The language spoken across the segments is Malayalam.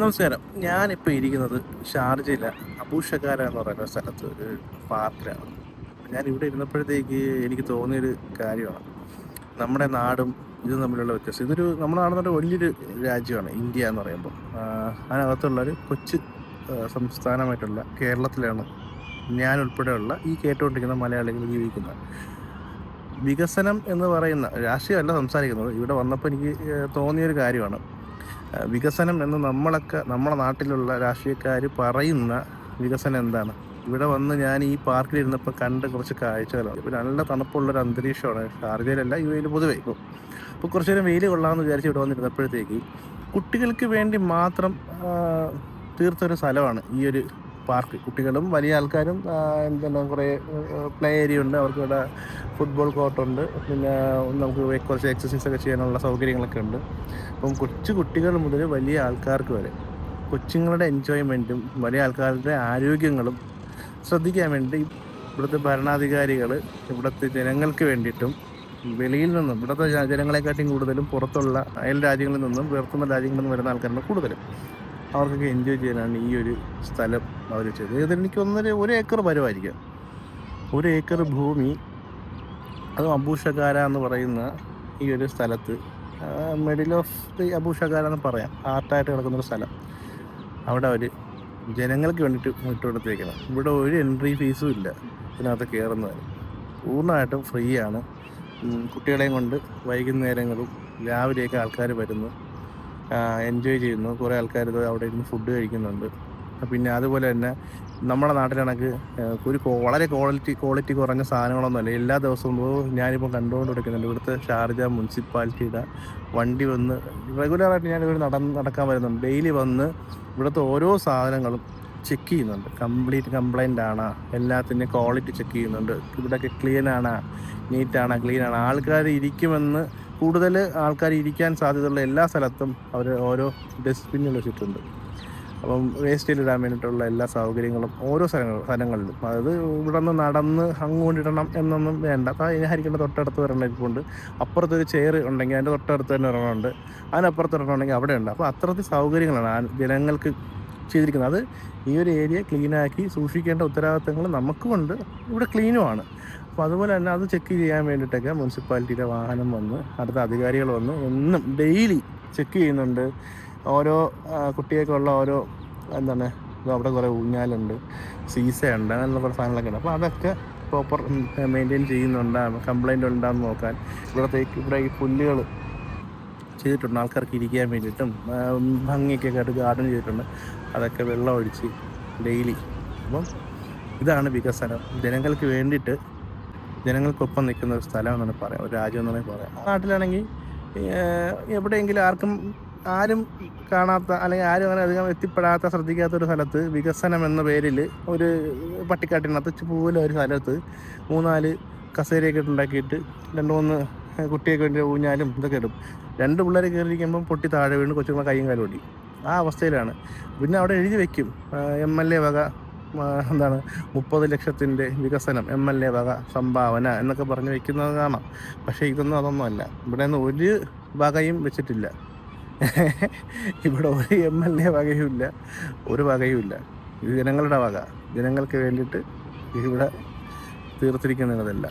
നമസ്കാരം. ഞാനിപ്പോൾ ഇരിക്കുന്നത് ഷാർജയില അബൂഷക്കാര എന്ന് പറയുന്ന സ്ഥലത്ത് ഒരു പാർക്കിലാണ്. ഞാൻ ഇവിടെ ഇരുന്നപ്പോഴത്തേക്ക് എനിക്ക് തോന്നിയൊരു കാര്യമാണ്. നമ്മുടെ നാടും ഇതും തമ്മിലുള്ള വ്യത്യാസം. ഇതൊരു നമ്മുടെ നാടെന്ന് വലിയൊരു രാജ്യമാണ് ഇന്ത്യ എന്ന് പറയുമ്പോൾ. അതിനകത്തുള്ളൊരു കൊച്ചു സംസ്ഥാനമായിട്ടുള്ള കേരളത്തിലാണ് ഞാൻ ഉൾപ്പെടെയുള്ള ഈ കേട്ടുകൊണ്ടിരിക്കുന്ന മലയാളികൾ ജീവിക്കുന്നത്. വികസനം എന്ന് പറയുന്ന രാഷ്ട്രീയമല്ല സംസാരിക്കുന്നത്. ഇവിടെ വന്നപ്പോൾ എനിക്ക് തോന്നിയൊരു കാര്യമാണ്. വികസനം എന്ന് നമ്മളൊക്കെ നമ്മുടെ നാട്ടിലുള്ള രാഷ്ട്രീയക്കാർ പറയുന്ന വികസനം എന്താണ്? ഇവിടെ വന്ന് ഞാൻ ഈ പാർക്കിൽ ഇരുന്നപ്പോൾ കണ്ട് കുറച്ച് കാഴ്ചകളാണ്. ഇപ്പോൾ നല്ല തണുപ്പുള്ളൊരു അന്തരീക്ഷമാണ്. ഷാർജയിലല്ല യു എയിൽ പൊതുവേ ഇപ്പോൾ ഇപ്പോൾ കുറച്ച് നേരം വെയിൽ കൊള്ളാമെന്ന് വിചാരിച്ച് ഇവിടെ വന്നിരുന്നപ്പോഴത്തേക്ക് കുട്ടികൾക്ക് വേണ്ടി മാത്രം തീർത്തൊരു സ്ഥലമാണ് ഈ ഒരു പാർക്ക്. കുട്ടികളും വലിയ ആൾക്കാരും എന്താണ് കുറേ പ്ലേ ഏരിയ ഉണ്ട്. അവർക്ക് ഇവിടെ ഫുട്ബോൾ കോർട്ടുണ്ട് പിന്നെ നമുക്ക് കുറച്ച് എക്സസൈസ് ഒക്കെ ചെയ്യാനുള്ള സൗകര്യങ്ങളൊക്കെ ഉണ്ട്. അപ്പം കൊച്ചു കുട്ടികൾ മുതൽ വലിയ ആൾക്കാർക്ക് വരെ കൊച്ചുങ്ങളുടെ എൻജോയ്മെന്റും വലിയ ആൾക്കാരുടെ ആരോഗ്യങ്ങളും ശ്രദ്ധിക്കാൻ വേണ്ടി ഇവിടുത്തെ ഭരണാധികാരികൾ ഇവിടുത്തെ ജനങ്ങൾക്ക് വേണ്ടിയിട്ടും വെളിയിൽ നിന്നും ഇവിടുത്തെ ജനങ്ങളെക്കാട്ടിയും കൂടുതലും പുറത്തുള്ള അയൽ രാജ്യങ്ങളിൽ നിന്നും വേർത്തുന്ന രാജ്യങ്ങളിൽ നിന്നും വരുന്ന ആൾക്കാരാണ് കൂടുതലും. അവർക്കൊക്കെ എൻജോയ് ചെയ്യാനാണ് ഈ ഒരു സ്ഥലം അവർ ചെയ്തത്. ഇത് എനിക്ക് ഒന്നര ഒരു ഏക്കർ വരുമായിരിക്കാം ഒരു ഏക്കർ ഭൂമി അതും അബൂഷകാര എന്ന് പറയുന്ന ഈ ഒരു സ്ഥലത്ത് മിഡിൽ ഓഫ് ദി അബൂഷകാര എന്ന് പറയാം. ആർട്ടായിട്ട് കിടക്കുന്നൊരു സ്ഥലം. അവിടെ അവർ ജനങ്ങൾക്ക് വേണ്ടിയിട്ട് വിട്ടുകൊടുത്തേക്കണം ഇവിടെ ഒരു എൻട്രി ഫീസും ഇല്ല. ഇതിനകത്ത് കയറുന്നതിന് പൂർണമായിട്ടും ഫ്രീ ആണ്. കുട്ടികളെയും കൊണ്ട് വൈകുന്നേരങ്ങളും രാവിലെയൊക്കെ ആൾക്കാർ വരുന്നു. എൻജോയ് ചെയ്യുന്നു. കുറേ ആൾക്കാർ അവിടെ ഇരുന്ന് ഫുഡ് കഴിക്കുന്നുണ്ട്. പിന്നെ അതുപോലെ തന്നെ നമ്മുടെ നാട്ടിലാണെങ്കിൽ ഒരു വളരെ ക്വാളിറ്റി ക്വാളിറ്റി കുറഞ്ഞ സാധനങ്ങളൊന്നുമല്ല. എല്ലാ ദിവസവും ഞാനിപ്പോൾ കണ്ടുകൊണ്ട് കൊടുക്കുന്നുണ്ട് ഇവിടുത്തെ ഷാർജ മുനിസിപ്പാലിറ്റിയുടെ വണ്ടി വന്ന് റെഗുലറായിട്ട് ഞാൻ ഇവിടെ നടന്ന് നടക്കാൻ വരുന്നുണ്ട്. ഡെയിലി വന്ന് ഇവിടുത്തെ ഓരോ സാധനങ്ങളും ചെക്ക് ചെയ്യുന്നുണ്ട്. കംപ്ലീറ്റ് കംപ്ലൈന്റ് ആണ്? എല്ലാത്തിന്റെ ക്വാളിറ്റി ചെക്ക് ചെയ്യുന്നുണ്ട്. ഇവിടെയൊക്കെ ക്ലീൻ ആണ്? നീറ്റ് ആണ്? ക്ലീൻ ആണ്? ആൾക്കാർ ഇരിക്കുമെന്ന് കൂടുതൽ ആൾക്കാർ ഇരിക്കാൻ സാധ്യതയുള്ള എല്ലാ സ്ഥലത്തും അവർ ഓരോ ഡസ്റ്റ്ബിന്നുകൾ വെച്ചിട്ടുണ്ട്. അപ്പം വേസ്റ്റിൽ ഇടാൻ വേണ്ടിയിട്ടുള്ള എല്ലാ സൗകര്യങ്ങളും ഓരോ സ്ഥലങ്ങൾ സ്ഥലങ്ങളിലും. അതായത് ഇവിടെ നിന്ന് നടന്ന് അങ്ങോട്ടിടണം എന്നൊന്നും വേണ്ട. അപ്പോൾ അതിനായിരിക്കേണ്ട തൊട്ടടുത്ത് ഒരെണ്ണം ഇരിപ്പുണ്ട്. അപ്പുറത്ത് ഒരു ചെയർ ഉണ്ടെങ്കിൽ അതിന്റെ തൊട്ടടുത്ത് തന്നെ ഒരെണ്ണമുണ്ട് അതിനപ്പുറത്ത് ഒരെണ്ണം ഉണ്ടെങ്കിൽ അവിടെ ഉണ്ട്. അപ്പോൾ അത്രത്തിൽ സൗകര്യങ്ങളാണ് ജനങ്ങൾക്ക് ചെയ്തിരിക്കുന്നത്. അത് ഈ ഒരു ഏരിയ ക്ലീനാക്കി സൂക്ഷിക്കേണ്ട ഉത്തരവാദിത്തങ്ങൾ നമുക്കുമുണ്ട് ഇവിടെ ക്ലീനുമാണ് അപ്പോൾ അതുപോലെ തന്നെ അത് ചെക്ക് ചെയ്യാൻ വേണ്ടിയിട്ടൊക്കെ മുനിസിപ്പാലിറ്റിയുടെ വാഹനം വന്ന് അടുത്ത അധികാരികൾ വന്ന് എന്നും ഡെയിലി ചെക്ക് ചെയ്യുന്നുണ്ട്. ഓരോ ആ, കുട്ടിയൊക്കെയുള്ള ഓരോ എന്താണ് അവിടെ കുറേ ഊഞ്ഞാലുണ്ട് സീസയുണ്ട് അങ്ങനെയുള്ള കുറേ സാധനങ്ങളൊക്കെ ഉണ്ട് അപ്പോൾ അതൊക്കെ പ്രോപ്പർ മെയിന്റെയിൻ ചെയ്യുന്നുണ്ടാകും കംപ്ലൈന്റ് ഉണ്ടാന്ന് നോക്കാൻ. ഇവിടുത്തെ ഇവിടെ ഈ പുല്ലുകൾ ചെയ്തിട്ടുണ്ട് ആൾക്കാർക്ക് ഇരിക്കാൻ വേണ്ടിയിട്ടും ഭംഗിയൊക്കെ ആയിട്ട് ഗാർഡൻ ചെയ്തിട്ടുണ്ട്. അതൊക്കെ വെള്ളം ഒഴിച്ച് ഡെയിലി അപ്പം ഇതാണ് വികസനം. ജനങ്ങൾക്ക് വേണ്ടിയിട്ട് ജനങ്ങൾക്കൊപ്പം നിൽക്കുന്ന ഒരു സ്ഥലം എന്നാണ് പറയാം ഒരു രാജ്യം എന്നാണ് പറയാം. നാട്ടിലാണെങ്കിൽ എവിടെയെങ്കിലും ആർക്കും ആരും കാണാത്ത അല്ലെങ്കിൽ ആരും അങ്ങനെ അധികം എത്തിപ്പെടാത്ത ശ്രദ്ധിക്കാത്ത ഒരു സ്ഥലത്ത് വികസനം എന്ന പേരിൽ ഒരു പട്ടിക്കാട്ടിനകത്ത് പോലെ ഒരു സ്ഥലത്ത് മൂന്നാൽ കസേരയൊക്കെ ഉണ്ടാക്കിയിട്ട് രണ്ട് മൂന്ന് കുട്ടിയൊക്കെ വേണ്ടി ഊഞ്ഞാലും ഇതൊക്കെ ഇടും. രണ്ട് പിള്ളേർ കയറിയിരിക്കുമ്പം പൊട്ടി താഴെ വീണ് കൊച്ചുങ്ങളെ കൈയും കാലും ഓടി. ആ അവസ്ഥയിലാണ്. പിന്നെ അവിടെ എഴുതി വെക്കും എം എൽ എ വക എന്താണ് മുപ്പത് ലക്ഷത്തിന്റെ വികസനം എം എൽ എ വക സംഭാവന എന്നൊക്കെ പറഞ്ഞ് വെക്കുന്നത് കാണാം. പക്ഷേ ഇതൊന്നും അതൊന്നും അല്ല. ഇവിടെ നിന്ന് ഒരു വകയും വെച്ചിട്ടില്ല. ഇവിടെ ഒരു എം എൽ എ വകയുമില്ല ഒരു വകയുമില്ല. ഇത് ജനങ്ങളുടെ വക. ജനങ്ങൾക്ക് വേണ്ടിയിട്ട് ഇവിടെ തീർത്തിരിക്കുന്നതല്ല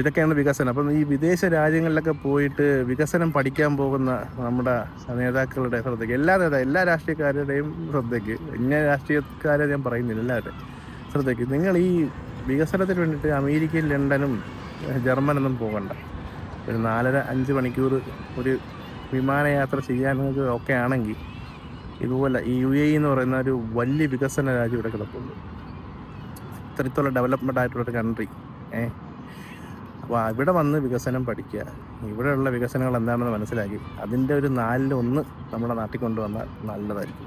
ഇതൊക്കെയാണ് വികസനം. അപ്പം ഈ വിദേശ രാജ്യങ്ങളിലൊക്കെ പോയിട്ട് വികസനം പഠിക്കാൻ പോകുന്ന നമ്മുടെ നേതാക്കളുടെ ശ്രദ്ധയ്ക്ക് എല്ലാ നേതാ എല്ലാ രാഷ്ട്രീയക്കാരുടെയും ശ്രദ്ധയ്ക്ക് ഇന്ന രാഷ്ട്രീയക്കാരെ ഞാൻ പറയുന്നില്ല എല്ലാവരുടെയും ശ്രദ്ധയ്ക്ക്. നിങ്ങൾ ഈ വികസനത്തിന് വേണ്ടിയിട്ട് അമേരിക്കയും ലണ്ടനും ജർമ്മനൊന്നും പോകണ്ട. ഒരു നാലര അഞ്ച് മണിക്കൂർ ഒരു വിമാനയാത്ര ചെയ്യാൻ നിങ്ങൾക്ക് ഒക്കെ ആണെങ്കിൽ ഇതുപോലെ ഈ യു എ എന്ന് പറയുന്ന ഒരു വലിയ വികസന രാജ്യം ഇവിടെ കിടപ്പുള്ളൂ ഇത്രത്തോളം ഡെവലപ്മെന്റ് ആയിട്ടുള്ളൊരു കൺട്രി ഏ? അപ്പോൾ ഇവിടെ വന്ന് വികസനം പഠിക്കുക. ഇവിടെയുള്ള വികസനങ്ങൾ എന്താണെന്ന് മനസ്സിലാക്കി. അതിന്റെ ഒരു നാലിലൊന്ന് നമ്മുടെ നാട്ടിൽ കൊണ്ടുവന്നാൽ നല്ലതായിരിക്കും.